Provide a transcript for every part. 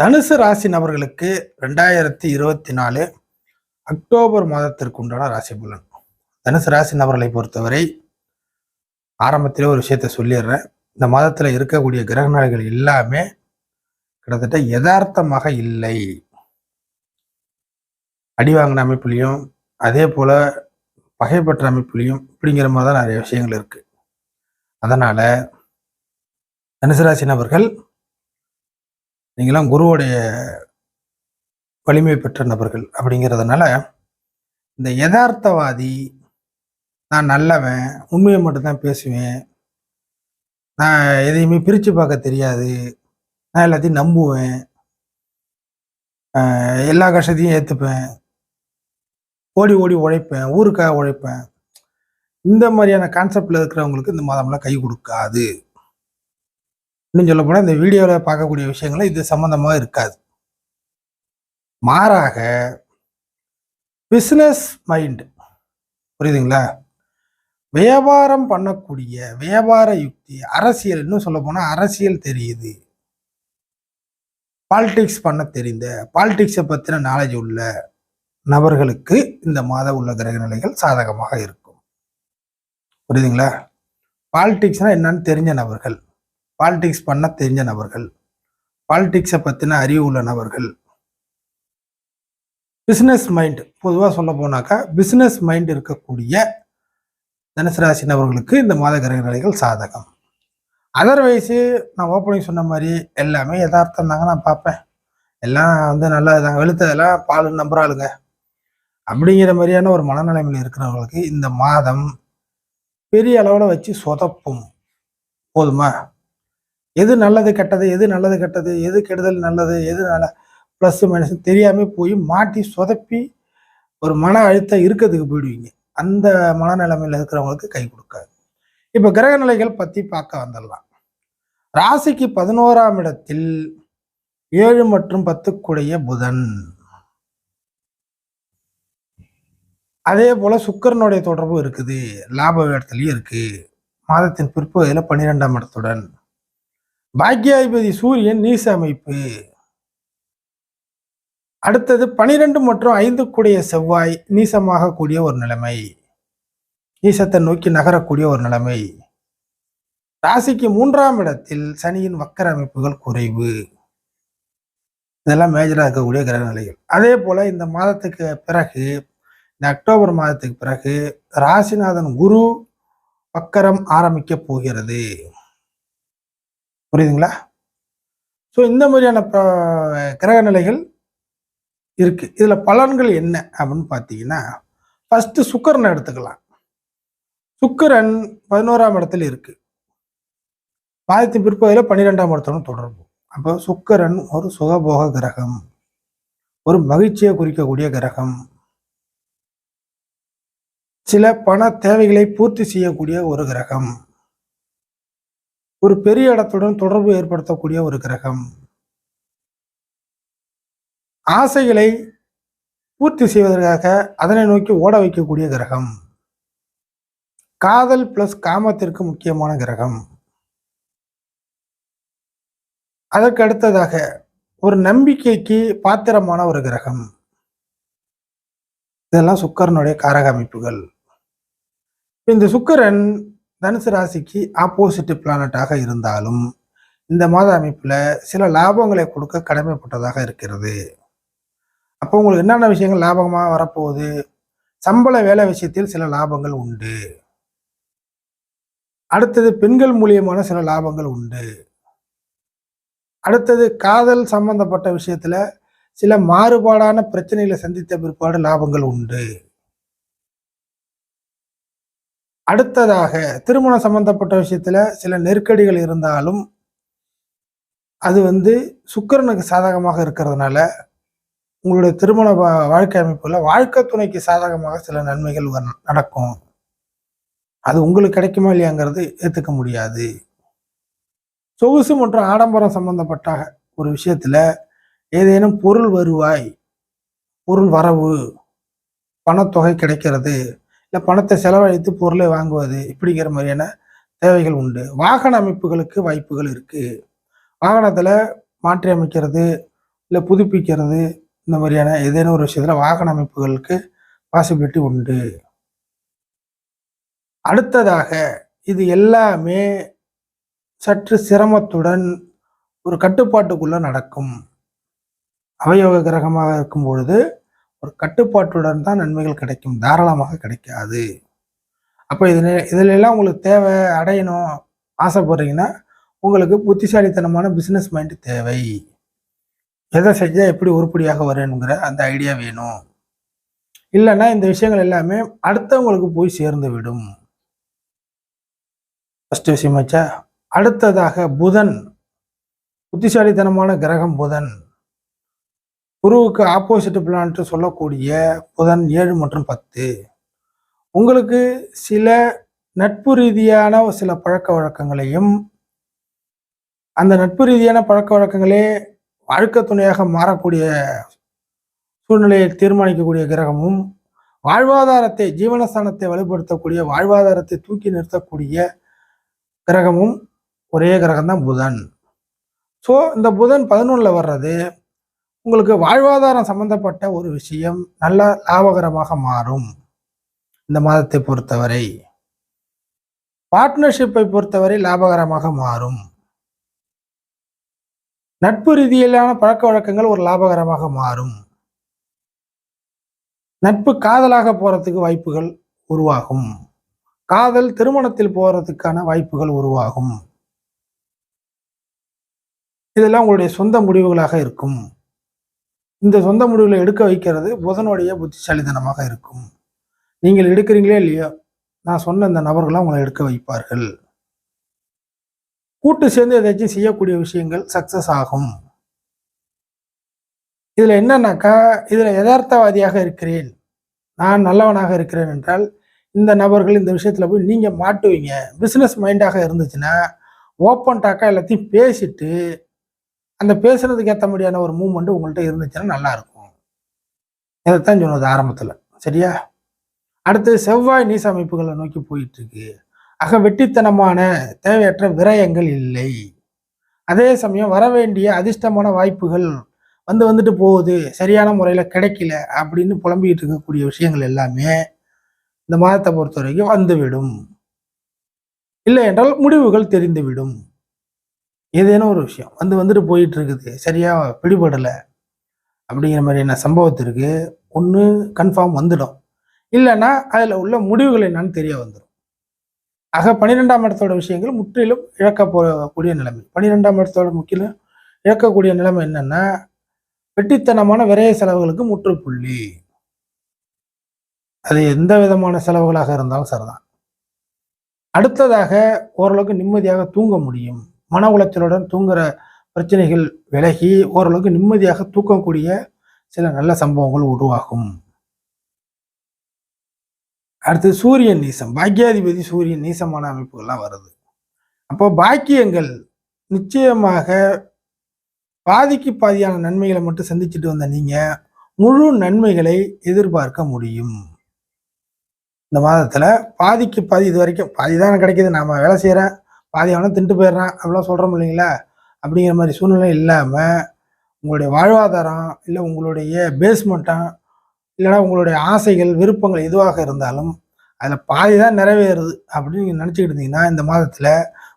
தனுசு ராசி நபர்களுக்கு ரெண்டாயிரத்தி இருபத்தி நாலு அக்டோபர் மாதத்திற்கு உண்டான ராசி பலன். தனுசு ராசி நபர்களை பொறுத்தவரை ஆரம்பத்திலே ஒரு விஷயத்த சொல்லிடுறேன். இந்த மாதத்தில் இருக்கக்கூடிய கிரகநாளிகள் எல்லாமே கிட்டத்தட்ட யதார்த்தமாக இல்லை. அடி வாங்கின அமைப்புலையும் அதே போல பகைப்பற்ற அமைப்புலையும் இப்படிங்கிற மாதிரி தான் நிறைய விஷயங்கள் இருக்கு. அதனால தனுசு ராசி நபர்கள் நீங்களாம் குருவுடைய வலிமை பெற்ற நபர்கள் அப்படிங்கிறதுனால இந்த யதார்த்தவாதி நான் நல்லவன் உண்மையை மட்டும்தான் பேசுவேன் நான் எதையுமே பிரித்து பார்க்க தெரியாது நான் எல்லாத்தையும் நம்புவேன் எல்லா கஷ்டத்தையும் ஏற்றுப்பேன் ஓடி ஓடி உழைப்பேன் ஊருக்காக உழைப்பேன். இந்த மாதிரியான கான்செப்டில் இருக்கிறவங்களுக்கு இந்த மாதம்லாம் கை கொடுக்காது. இன்னும் சொல்ல போனால் இந்த வீடியோவில் பார்க்கக்கூடிய விஷயங்கள் இது சம்மந்தமாக இருக்காது. மாறாக பிஸ்னஸ் மைண்ட் புரியுதுங்களா? வியாபாரம் பண்ணக்கூடிய வியாபார யுக்தி அரசியல் இன்னும் சொல்ல போனால் அரசியல் தெரியுது. பாலிடிக்ஸ் பண்ண தெரிந்த பாலிடிக்ஸை பற்றின நாலேஜ் உள்ள நபர்களுக்கு இந்த மாத உள்ள கிரக நிலைகள் சாதகமாக இருக்கும். புரியுதுங்களா? பாலிடிக்ஸ்னால் என்னன்னு தெரிஞ்ச நபர்கள். பாலிடிக்ஸ் பண்ண தெரிஞ்ச நபர்கள் பாலிடிக்ஸை பற்றின அறிவு உள்ள நபர்கள். பிஸ்னஸ் மைண்ட் பொதுவாக சொல்ல போனாக்கா பிஸ்னஸ் மைண்ட் இருக்கக்கூடிய தனுசராசி நபர்களுக்கு இந்த மாத கிரகநிலைகள் சாதகம். அதர்வைஸு நான் ஓப்பனிங் சொன்ன மாதிரி எல்லாமே யதார்த்தம் தாங்க நான் பார்ப்பேன். எல்லாம் வந்து நல்லா இதாங்க வெளுத்ததெல்லாம் பால் நம்புறாளுங்க. அப்படிங்கிற மாதிரியான ஒரு மனநிலைமையில் இருக்கிறவங்களுக்கு இந்த மாதம் பெரிய அளவில் வச்சு சொதப்பும். போதுமா? எது நல்லது கெட்டது? எது நல்லது கெட்டது? எது கெடுதல் நல்லது? எது நல்ல ப்ளஸ் மைனஸ் தெரியாமல் போய் மாட்டி சொதப்பி ஒரு மன அழுத்தம் இருக்கிறதுக்கு போயிடுவீங்க. அந்த மனநிலைமையில் இருக்கிறவங்களுக்கு கை கொடுக்காது. இப்போ கிரக நிலைகள் பற்றி பார்க்க வந்துடலாம். ராசிக்கு பதினோராம் இடத்தில் ஏழு மற்றும் பத்துக்குடைய புதன். அதே போல் சுக்கரனுடைய தொடர்பு இருக்குது. லாப இடத்துலையும் இருக்குது மாதத்தின் பிற்பகுதியில் பன்னிரெண்டாம் இடத்துடன் பாக்யாதிபதி சூரியன் நீச அமைப்பு. அடுத்தது பனிரெண்டு மற்றும் ஐந்து கூடிய செவ்வாய் நீசமாக கூடிய ஒரு நிலைமை. நீசத்தை நோக்கி நகரக்கூடிய ஒரு நிலைமை. ராசிக்கு மூன்றாம் இடத்தில் சனியின் வக்கர அமைப்புகள் குறைவு. இதெல்லாம் மேஜராக இருக்கக்கூடிய கிரக நிலைகள் அதே போல இந்த மாதத்துக்கு பிறகு இந்த அக்டோபர் மாதத்துக்கு பிறகு ராசிநாதன் குரு வக்கரம் ஆரம்பிக்க போகிறது. புரியுதுங்களா? ஸோ இந்த மாதிரியான கிரக நிலைகள் இருக்குது இதில் பலன்கள் என்ன அப்படின்னு பார்த்தீங்கன்னா ஃபஸ்ட்டு சுக்கரனை எடுத்துக்கலாம். சுக்கரன் பதினோராம் இடத்துல இருக்குது மாதத்தின் பிற்பகுதியில் பன்னிரெண்டாம் இடத்துடன் தொடர்பு. அப்போ சுக்கரன் ஒரு சுகபோக கிரகம். ஒரு மகிழ்ச்சியை குறிக்கக்கூடிய கிரகம். சில பண தேவைகளை பூர்த்தி செய்யக்கூடிய ஒரு கிரகம். ஒரு பெரிய இடத்துடன் தொடர்பு ஏற்படுத்தக்கூடிய ஒரு கிரகம். ஆசைகளை பூர்த்தி செய்வதற்காக அதனை நோக்கி ஓட வைக்கக்கூடிய கிரகம். காதல் பிளஸ் காமத்திற்கு முக்கியமான கிரகம். அதற்கு அடுத்ததாக ஒரு நம்பிக்கைக்கு பாத்திரமான ஒரு கிரகம். இதெல்லாம் சுக்கரனுடைய காரக அமைப்புகள். இந்த சுக்கரன் தனுசு ராசிக்கு ஆப்போசிட் பிளானட்டாக இருந்தாலும் இந்த மாத அமைப்பில் சில லாபங்களை கொடுக்க கடமைப்பட்டதாக இருக்கிறது. அப்போ உங்களுக்கு என்னென்ன விஷயங்கள் லாபமாக வரப்போகுது? சம்பள வேலை விஷயத்தில் சில லாபங்கள் உண்டு. அடுத்தது பெண்கள் மூலியமான சில லாபங்கள் உண்டு. அடுத்தது காதல் சம்பந்தப்பட்ட விஷயத்தில் சில மாறுபாடான பிரச்சனைகளை சந்தித்த பிற்பாடு லாபங்கள் உண்டு. அடுத்ததாக திருமணம் சம்பந்தப்பட்ட விஷயத்துல சில நெருக்கடிகள் இருந்தாலும் அது வந்து சுக்கிரனுக்கு சாதகமாக இருக்கிறதுனால உங்களுடைய திருமண வா- வாழ்க்கை அமைப்புல வாழ்க்கை துணைக்கு சாதகமாக சில நன்மைகள் நடக்கும். அது உங்களுக்கு கிடைக்குமா இல்லையாங்கிறது ஏற்றுக்க முடியாது. சொகுசு மற்றும் ஆடம்பரம் சம்பந்தப்பட்ட ஒரு விஷயத்துல ஏதேனும் பொருள் வருவாய் பொருள் வரவு பணத்தொகை கிடைக்கிறது இல்லை பணத்தை செலவழித்து பொருளை வாங்குவது இப்படிங்கிற மாதிரியான தேவைகள் உண்டு. வாகன அமைப்புகளுக்கு வாய்ப்புகள் இருக்குது வாகனத்தில் மாற்றி அமைக்கிறது இல்லை புதுப்பிக்கிறது இந்த மாதிரியான ஏதேனும் ஒரு விஷயத்தில் வாகன அமைப்புகளுக்கு பாசிபிலிட்டி உண்டு. அடுத்ததாக இது எல்லாமே சற்று சிரமத்துடன் ஒரு கட்டுப்பாட்டுக்குள்ளே நடக்கும். அவயோக கிரகமாக இருக்கும் பொழுது ஒரு கட்டுப்பாட்டுடன் தான் நன்மைகள் கிடைக்கும். தாராளமாக கிடைக்காது. அப்போ இதில் இதில் எல்லாம் உங்களுக்கு தேவை அடையணும் ஆசைப்படுறீங்கன்னா உங்களுக்கு புத்திசாலித்தனமான பிஸ்னஸ் மைண்ட் தேவை. எதை செஞ்சால் எப்படி உருப்படியாக வரணுங்கிற அந்த ஐடியா வேணும். இல்லைன்னா இந்த விஷயங்கள் எல்லாமே அடுத்தவங்களுக்கு போய் சேர்ந்து விடும். ஃபஸ்ட் விஷயமாச்சா அடுத்ததாக புதன் புத்திசாலித்தனமான கிரகம் புதன். குருவுக்கு ஆப்போசிட் பிளான்ட்டு சொல்லக்கூடிய புதன் ஏழு மற்றும் பத்து. உங்களுக்கு சில நட்பு ரீதியான சில பழக்க வழக்கங்களையும் அந்த நட்பு ரீதியான பழக்க வழக்கங்களே வாழ்க்கை துணையாக மாறக்கூடிய சூழ்நிலையை தீர்மானிக்கக்கூடிய கிரகமும் வாழ்வாதாரத்தை ஜீவனஸ்தானத்தை வலுப்படுத்தக்கூடிய வாழ்வாதாரத்தை தூக்கி நிறுத்தக்கூடிய கிரகமும் ஒரே கிரகம் தான் புதன். ஸோ இந்த புதன் பதினொன்றில் வர்றது உங்களுக்கு வாழ்வாதாரம் சம்பந்தப்பட்ட ஒரு விஷயம் நல்ல லாபகரமாக மாறும். இந்த மாதத்தை பொறுத்தவரை பார்ட்னர்ஷிப்பை பொறுத்தவரை லாபகரமாக மாறும். நட்பு ரீதியிலான பழக்க வழக்கங்கள் ஒரு லாபகரமாக மாறும். நட்பு காதலாக போறதுக்கு வாய்ப்புகள் உருவாகும். காதல் திருமணத்தில் போறதுக்கான வாய்ப்புகள் உருவாகும். இதெல்லாம் உங்களுடைய சொந்த முடிவுகளாக இருக்கும். இந்த சொந்த முடிவுகளை எடுக்க வைக்கிறது புதனுடைய புத்திசாலித்தனமாக இருக்கும். நீங்கள் எடுக்கிறீங்களே இல்லையோ? நான் சொன்ன இந்த நபர்களாக உங்களை எடுக்க வைப்பார்கள். கூட்டு சேர்ந்து ஏதாச்சும் செய்யக்கூடிய விஷயங்கள் சக்சஸ் ஆகும். இதில் என்னன்னாக்கா இதில் யதார்த்தவாதியாக இருக்கிறேன். நான் நல்லவனாக இருக்கிறேன் என்றால் இந்த நபர்கள் இந்த விஷயத்தில் போய் நீங்கள் மாட்டுவீங்க. பிஸ்னஸ் மைண்டாக இருந்துச்சுன்னா ஓப்பன் டாக்கா எல்லாத்தையும் பேசிட்டு அந்த பேசுறதுக்கு ஏற்ற மாதிரியான ஒரு மூமெண்ட் உங்கள்கிட்ட இருந்துச்சுன்னா நல்லா இருக்கும் இதைத்தான் சொன்னது ஆரம்பத்தில். சரியா? அடுத்து செவ்வாய் நீச அமைப்புகளை நோக்கி போயிட்டு இருக்கு ஆக வெட்டித்தனமான தேவையற்ற விரயங்கள் இல்லை. அதே சமயம் வர வேண்டிய அதிர்ஷ்டமான வாய்ப்புகள் வந்து வந்துட்டு போகுது. சரியான முறையில் கிடைக்கல அப்படின்னு புலம்பிக்கிட்டு இருக்கக்கூடிய விஷயங்கள் எல்லாமே இந்த மாதத்தை பொறுத்த வரைக்கும் வந்துவிடும். இல்லை என்றால் முடிவுகள் தெரிந்துவிடும். ஏதேனும் ஒரு விஷயம் வந்து வந்துட்டு போயிட்டு இருக்குது சரியாக பிடிபடலை. அப்படிங்கிற மாதிரியான சம்பவத்திற்கு ஒன்று கன்ஃபார்ம் வந்துடும். இல்லைன்னா அதில் உள்ள முடிவுகள் என்னன்னு தெரிய வந்துடும். ஆக பன்னிரெண்டாம் இடத்தோட விஷயங்கள் முற்றிலும் இழக்க போகக்கூடிய நிலைமை. பன்னிரெண்டாம் இடத்தோட முக்கியம் இழக்கக்கூடிய நிலைமை என்னன்னா வெட்டித்தனமான விரைய செலவுகளுக்கு முற்றுப்புள்ளி. அது எந்த விதமான செலவுகளாக இருந்தாலும் சரிதான். அடுத்ததாக ஓரளவுக்கு நிம்மதியாக தூங்க முடியும். மன உளைச்சலுடன் தூங்குற பிரச்சனைகள் விலகி ஓரளவுக்கு நிம்மதியாக தூக்கக்கூடிய சில நல்ல சம்பவங்கள் உருவாகும். அடுத்து சூரியன் நீசம். பாக்கியாதிபதி சூரியன் நீசமான அமைப்புகள்லாம் வருது. அப்போ பாக்கியங்கள் நிச்சயமாக பாதிக்கு பாதியான நன்மைகளை மட்டும் சந்திச்சுட்டு வந்த நீங்க முழு நன்மைகளை எதிர்பார்க்க முடியும். இந்த மாதத்துல பாதிக்கு பாதி இது வரைக்கும் பாதி தானே கிடைக்குது. நாம வேலை செய்யறேன் பாதி அவனை தின்ட்டு போயிடுறான் அப்படிலாம் சொல்கிறோம் இல்லைங்களா? அப்படிங்கிற மாதிரி சூழ்நிலை இல்லாமல் உங்களுடைய வாழ்வாதாரம் இல்லை உங்களுடைய பேஸ்மெண்ட்டாக இல்லைன்னா உங்களுடைய ஆசைகள் விருப்பங்கள் எதுவாக இருந்தாலும் அதில் பாதி தான் நிறைவேறுது அப்படின்னு நீங்கள் நினச்சிக்கிட்டு இருந்தீங்கன்னா இந்த மாதத்தில்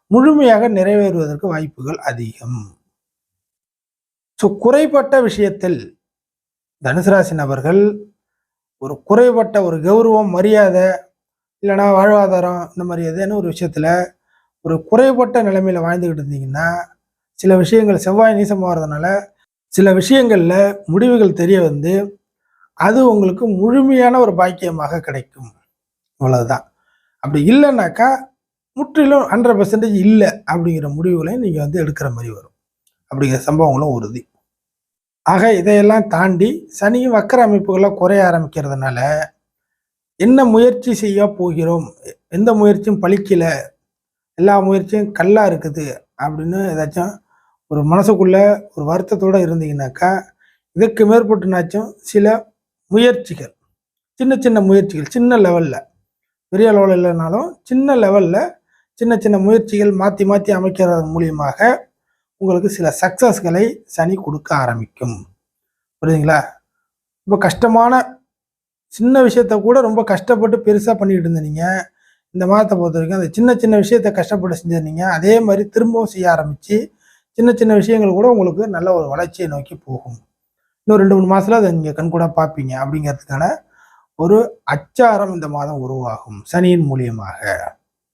முழுமையாக நிறைவேறுவதற்கு வாய்ப்புகள் அதிகம். ஸோ குறைபட்ட விஷயத்தில் தனுசு ராசி நபர்கள் ஒரு குறைபட்ட ஒரு கௌரவம் மரியாதை இல்லைன்னா வாழ்வாதாரம் இந்த மாதிரி ஏதேனும் ஒரு விஷயத்தில் ஒரு குறைபட்ட நிலைமையில் வாழ்ந்துக்கிட்டு இருந்தீங்கன்னா சில விஷயங்கள் செவ்வாய் நீசமாகிறதுனால சில விஷயங்களில் முடிவுகள் தெரிய வந்து அது உங்களுக்கு முழுமையான ஒரு பாக்கியமாக கிடைக்கும். இவ்வளவுதான் அப்படி இல்லைன்னாக்கா முற்றிலும் ஹண்ட்ரட் பர்சன்டேஜ் இல்லை அப்படிங்கிற முடிவுகளையும் நீங்கள் வந்து எடுக்கிற மாதிரி வரும். அப்படிங்கிற சம்பவங்களும் உறுதி. ஆக இதையெல்லாம் தாண்டி சனியும் வக்கர அமைப்புகளாக குறைய ஆரம்பிக்கிறதுனால என்ன முயற்சி செய்ய போகிறோம்? எந்த முயற்சியும் பழிக்கலை எல்லா முயற்சியும் கல்லா இருக்குது அப்படின்னு ஏதாச்சும் ஒரு மனசுக்குள்ள ஒரு வருத்தத்தோடு இருந்தீங்கன்னாக்கா இதுக்கு மேற்பட்டுனாச்சும் சில முயற்சிகள் சின்ன சின்ன முயற்சிகள் சின்ன லெவலில் பெரிய லெவலில் இல்லைனாலும் சின்ன லெவலில் சின்ன சின்ன முயற்சிகள் மாற்றி மாற்றி அமைக்கிறது மூலியமாக உங்களுக்கு சில சக்ஸஸ்களை சனி கொடுக்க ஆரம்பிக்கும். புரியுதுங்களா? ரொம்ப கஷ்டமான சின்ன விஷயத்த கூட ரொம்ப கஷ்டப்பட்டு பெருசாக பண்ணிக்கிட்டு இருந்தீங்க. இந்த மாதத்தை பொறுத்த வரைக்கும் அந்த சின்ன சின்ன விஷயத்த கஷ்டப்பட்டு செஞ்சிருந்தீங்க. அதே மாதிரி திரும்பவும் செய்ய ஆரம்பித்து சின்ன சின்ன விஷயங்கள் கூட உங்களுக்கு நல்ல ஒரு வளர்ச்சியை நோக்கி போகும். இன்னும் ரெண்டு மூணு மாதத்தில் அதை நீங்கள் கண்கூட பார்ப்பீங்க. அப்படிங்கிறதுக்கான ஒரு அச்சாரம் இந்த மாதம் உருவாகும் சனியின் மூலியமாக.